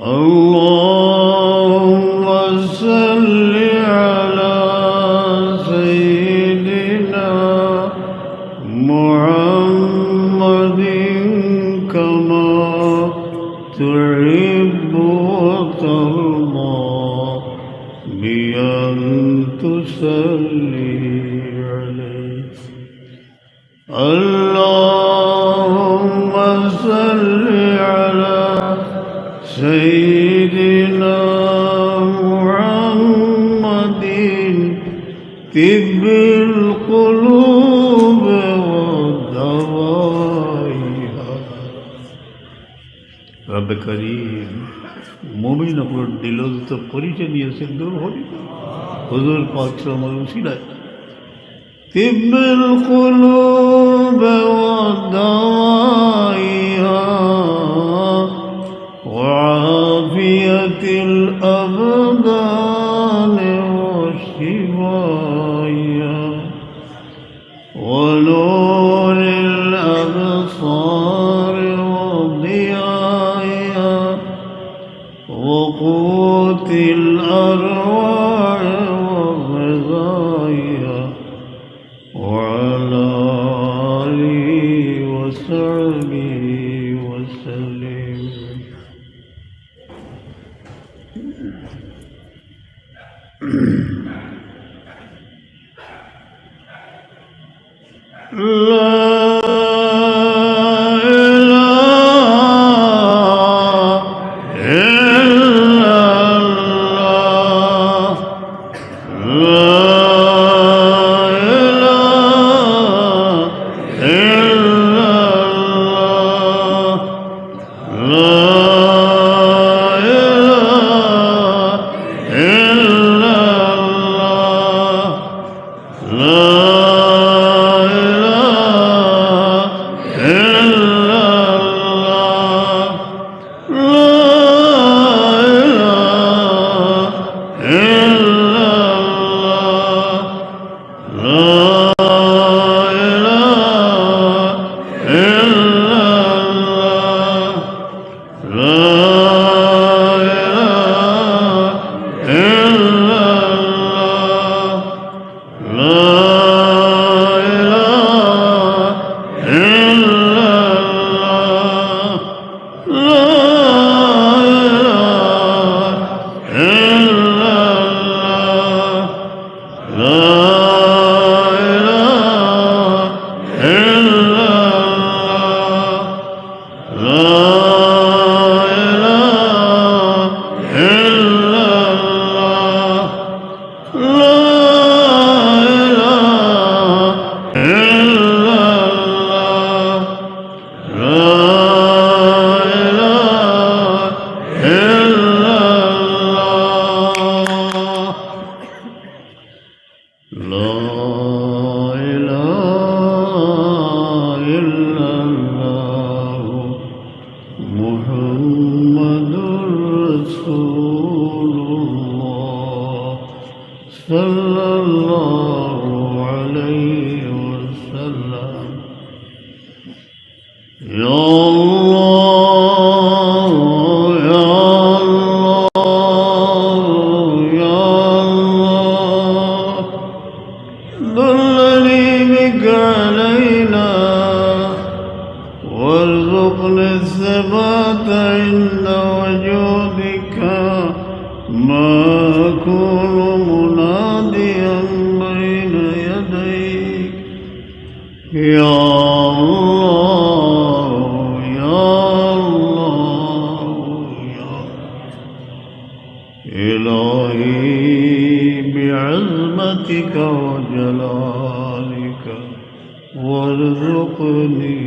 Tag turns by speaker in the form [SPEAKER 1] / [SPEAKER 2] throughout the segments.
[SPEAKER 1] Allah سيدنا محمد طب القلوب ودوائها رب كريم মমিন অপর দিলত পরিচয় নিয়েছেন দূর হরি হুজুর পাত্র আমার উশিলায় طب القلوب ودوائها وعافية الأبدان. Love. وارزقنا الثبات عند وجودك ما أكون مناديا بين يديك يا الله يا الله. يا إلهي وجلالك وارزقني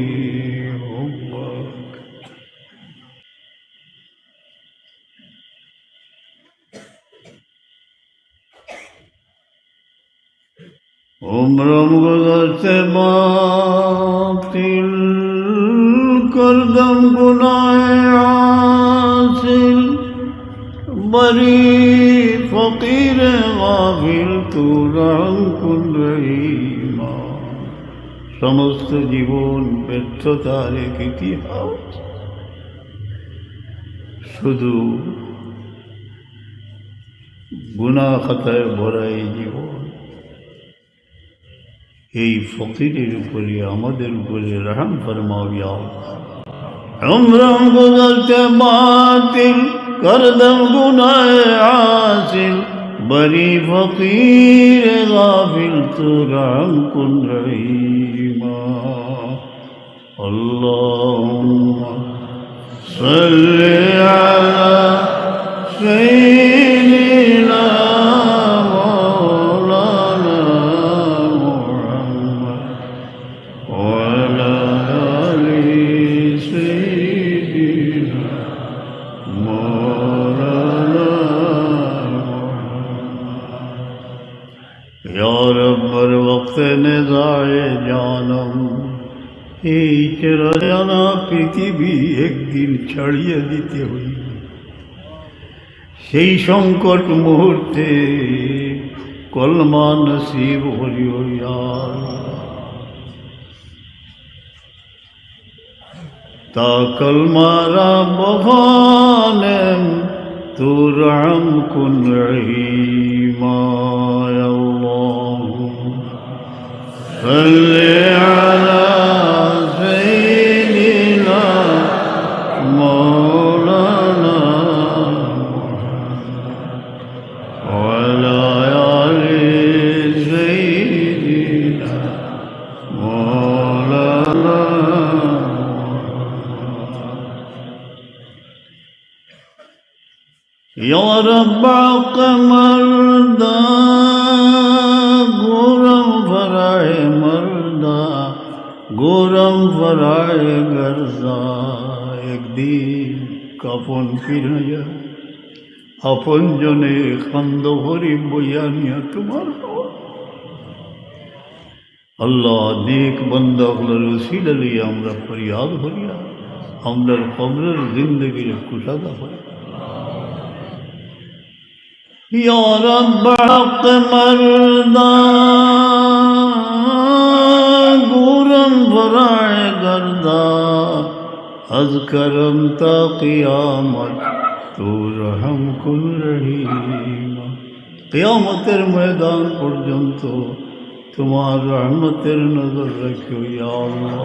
[SPEAKER 1] عمرم گزرتے باطل کردم گناہ حاصل بری فقیر غافل تو রং মা সমস্ত জীবন ব্যর্থতার এক ইতিহাস শুধু গুণা খাতায় ভরা এই জীবন এই ফকিরের উপরে, আমাদের উপরে রহম ফরমাও উমরম গুজরতে বাতিল, করদম গুনায় আসিল। বরি ফকির গাফিল তো রাম কুন রহিমা। আল্লাহুম্মা সাল্লি দিন ছড়িয়ে দিতে হইবে সেই সংকট মুহূর্তে কলমান শিব হরি তা কলমারা মহানম তোর আম কুন রহিমা কাপন ফিরাইয়া আপন জনে কান্দ ভরি বইয়া নিয়া তোমার আল্লাহ নেক বন্দা হলের উসিলা লইয়া আমরা ফরিয়াদ হরিয়া আমরার কবরের জিন্দগির কুশাদা হরিয়া يا رب حق مردا گورم فرائے گردا از کرم تا قیامت تو রহম কুন রহিমা কিয়ামতের ময়দান পর্যন্ত তোমার রহমতের নজর রাখিও ইয়া আল্লাহ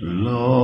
[SPEAKER 1] Lord.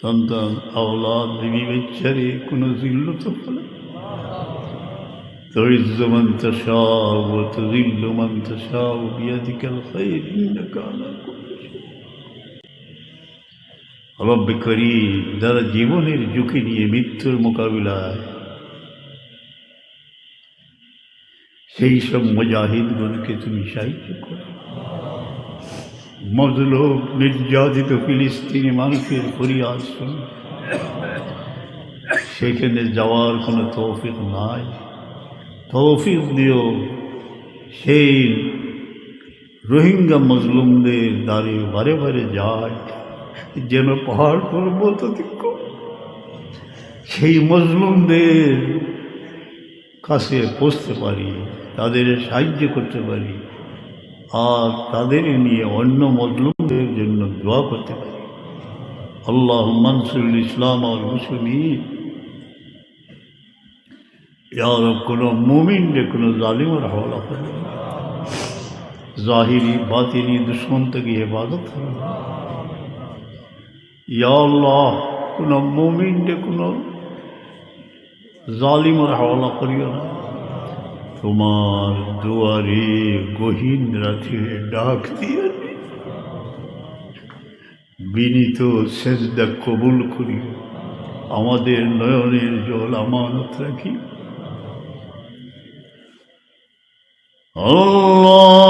[SPEAKER 1] സ്വന്തം ഔലാദ് വിവച്ചരെ കുനസിൽ തുഫല تعز من تشاء وتذل من تشاء بيدك الخير إنك على كل شيء রব্বে করি যারা জীবনের ঝুঁকি নিয়ে মৃত্যুর মোকাবিলায় সেই সব মুজাহিদগণকে তুমি সাহায্য করো মজলুম নির্যাতিত ফিলিস্তিনি মানুষের ফরিয়াদ শুন সেখানে যাওয়ার কোনো তৌফিক নাই তৌফিক দিও সেই রোহিঙ্গা মজলুমদের দ্বারে বারে বারে যায়। যেন পাহাড় পর্বত সেই মজলুমদের কাছে পৌঁছতে পারি, তাদের সাহায্য করতে পারি, আর তাদের নিয়ে অন্য মজলুমদের জন্য দোয়া করতে পারি। আল্লাহ মনসুল ইসলাম আর মুসলিম ইয়ার কোনো মুমিনরে কোনো জালিমের হওয়া জাহিরি বাতিনি দুশ্মন থেকে হেফাজত হবে ইয়া আল্লাহ কোনো মুমিনরে কোনো জালিমের হাওলা করিও না তোমার দুয়ারে গহীন রাতে ডাক দিয়ে বিনীত সেজদা কবুল করি আমাদের নয়নের জল আমানত রাখি আল্লাহ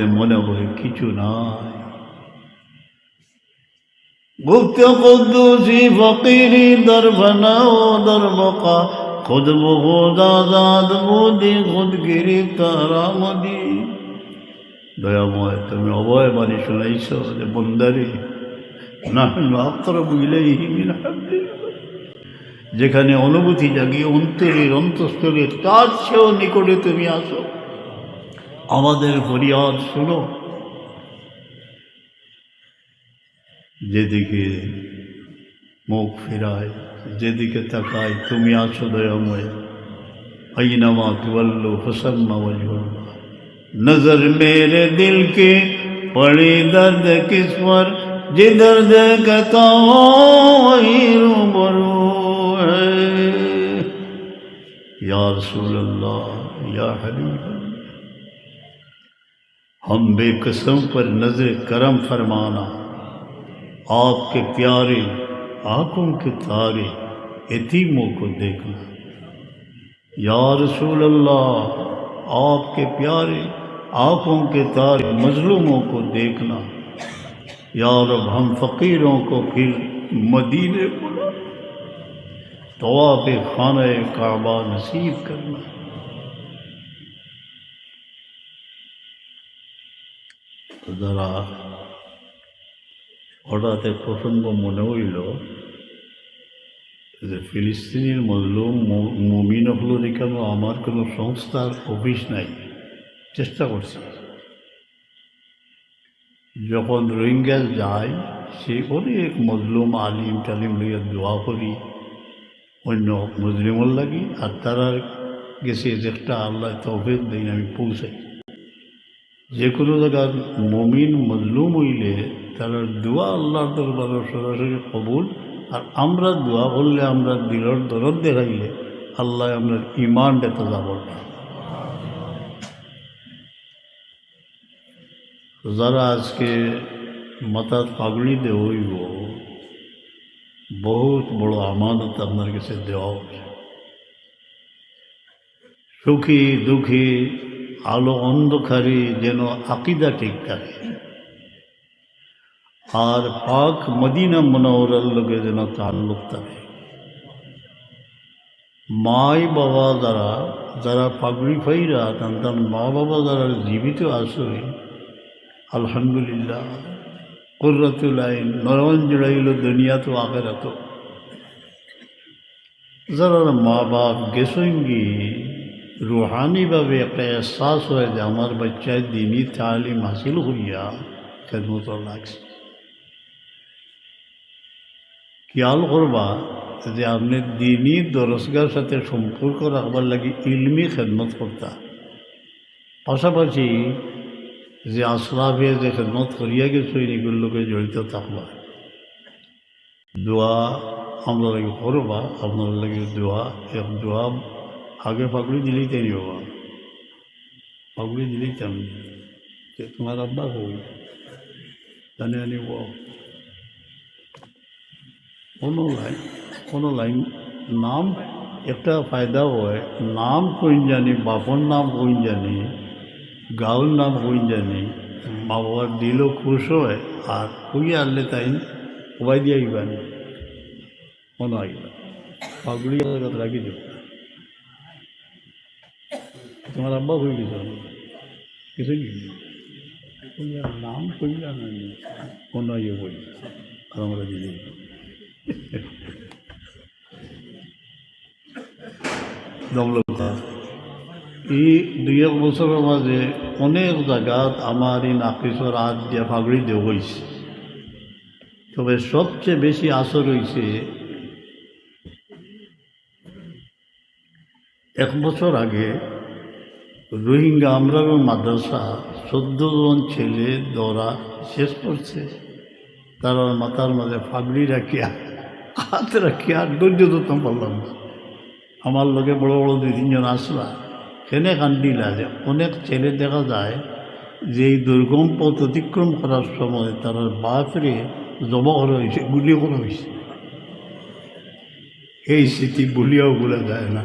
[SPEAKER 1] মধ্যে মনে হয় কিছু নাই। গুপ্ত কুদ্দুসি ফকিরি দরবনা ও দরবকা খুদ বহুদ আজাদ মোদি খুদ গিরিফতার আমদি দয়াময়, তুমি অভয় বাণী শোনাইছ যে বন্দারে না যেখানে অনুভূতি জাগিয়ে অন্তরের অন্তঃস্থলে তার চেয়েও নিকটে তুমি আসো। আমাদের ফরিয়াদ শুনো। যেদিকে মুখ ফেরায়، যেদিকে তাকায়، তুমি আছো দয়াময়। اینما تولو حسن وجہ نظر میرے دل کے پڑے درد کس پر جے درد کتا وہی روبرو ہے یا رسول اللہ یا حبیب اللہ ہم بے قسم پر نظر کرم فرمانا۔ آپ کے پیارے، آنکھوں کے تارے یتیموں کو دیکھنا۔ یا رسول اللہ، آپ کے پیارے، آنکھوں کے تارے مظلوموں کو دیکھنا۔ یا رب، ہم فقیروں کو پھر مدینے بلا۔ آپ خانہ کعبہ نصیب کرنا۔ যারা হঠাৎ এক প্রসঙ্গ মনে হইল যে ফিলিস্তিনের মজলুম মুমিন হলো কেন আমার কোনো সংস্থার অফিস নাই। চেষ্টা করছি। যখন রোহিঙ্গা যায়, সে অনেক মজলুম, আলিম টালিম লইয়া দোয়া করি, অন্য মুসলিমর লাগি, আর তারা গেছে একটা আল্লাহ তৌফিক দেই আমি পৌঁছাই। যে কোনো জায়গার মমিন মজলুম হইলে তার দোয়া আল্লাহর দরবারে সরাসরি কবুল। আর আমরা দোয়া করলে আমরা দিলর দরদ দেখাইলে আল্লাহ আমরা ইমান দেখা যাব। যারা আজকে মাথার পাগড়ি দেওইব বহুত বড় আমানত আপনার কাছে দেওয়া সুখী, দুঃখী আলো অন্ধকারে যেন আকিদা ঠিক থাকে আর পাক মদিনা মনোহরার লোকে যেন তাল্লুক থাকে মাই বাবা যারা যারা পাগড়ি ফাইরা মা বাবা যারা জীবিত আছে আলহামদুলিল্লাহ। কুর্রাতুল আইন, নরম জুড়াইল দুনিয়া তো আখেরাত। যারা মা বাপ গেসঙ্গি রুহানিভাবে একটা এহসাস হয় যে আমার বাচ্চায় দিনই তালিম হাসিল হইয়া খেদমত লাগছে খেয়াল করবা যে আপনি দিনই দরসগার সাথে সম্পর্ক রাখবার লাগি ইলমি খেদমত করতা পাশাপাশি যে আশরাফে যে খেদমত করিয়া গেছো এগুলোকে জড়িত থাকবা দোয়া আমরা লাগে করবা আপনার লাগে দোয়া এক দোয়া আগে পাগড়ি দিলেই তাই বাবা পাগড়ি দিলেই তেমনি যে তোমার আব্বা হই জানে আনিব কোনো লাইন কোনো লাইন নাম একটা ফায়দা হয়। নাম কইন জানি, বাপর নাম কইন জানি, গাঁওর নাম কইন জানি মা বাবার দিলও খুশ হয়, আর কই আনলে তাই সবাই দিয়ে আইবানি। কোনো আইবা পাগড়ি রাখি দেব তোমার আব্বা হয়ে গেছে কিছু নাম কইয়া না কোনো ইয়ে বই আর আমরা দিদি। দমলতা এই দুই এক বছরের মাঝে অনেক জায়গাত আমার এই নাফিসর হাত দিয়া ফাগড়ি দেওয়া হয়েছে তবে সবচেয়ে বেশি আসর হয়েছে এক বছর আগে রোহিঙ্গা আমরা মাদ্রাসা চোদ্দ জন ছেলে দৌড়া শেষ করছে। তারা মাথার মাঝে ফাগড়ি রাখিয়া, হাত রাখিয়া ধৈর্য ধরতাম না। আমার লোকে বড় বড় দুই তিনজন আসলা সেনে কান্দিলা যে অনেক ছেলে দেখা যায় যে এই দুর্গম পথ অতিক্রম করার সময় তারা বাপরে জমা করা হয়েছে, গুলি করা হয়েছে। এই স্মৃতি বলিয়াও বলা যায় না।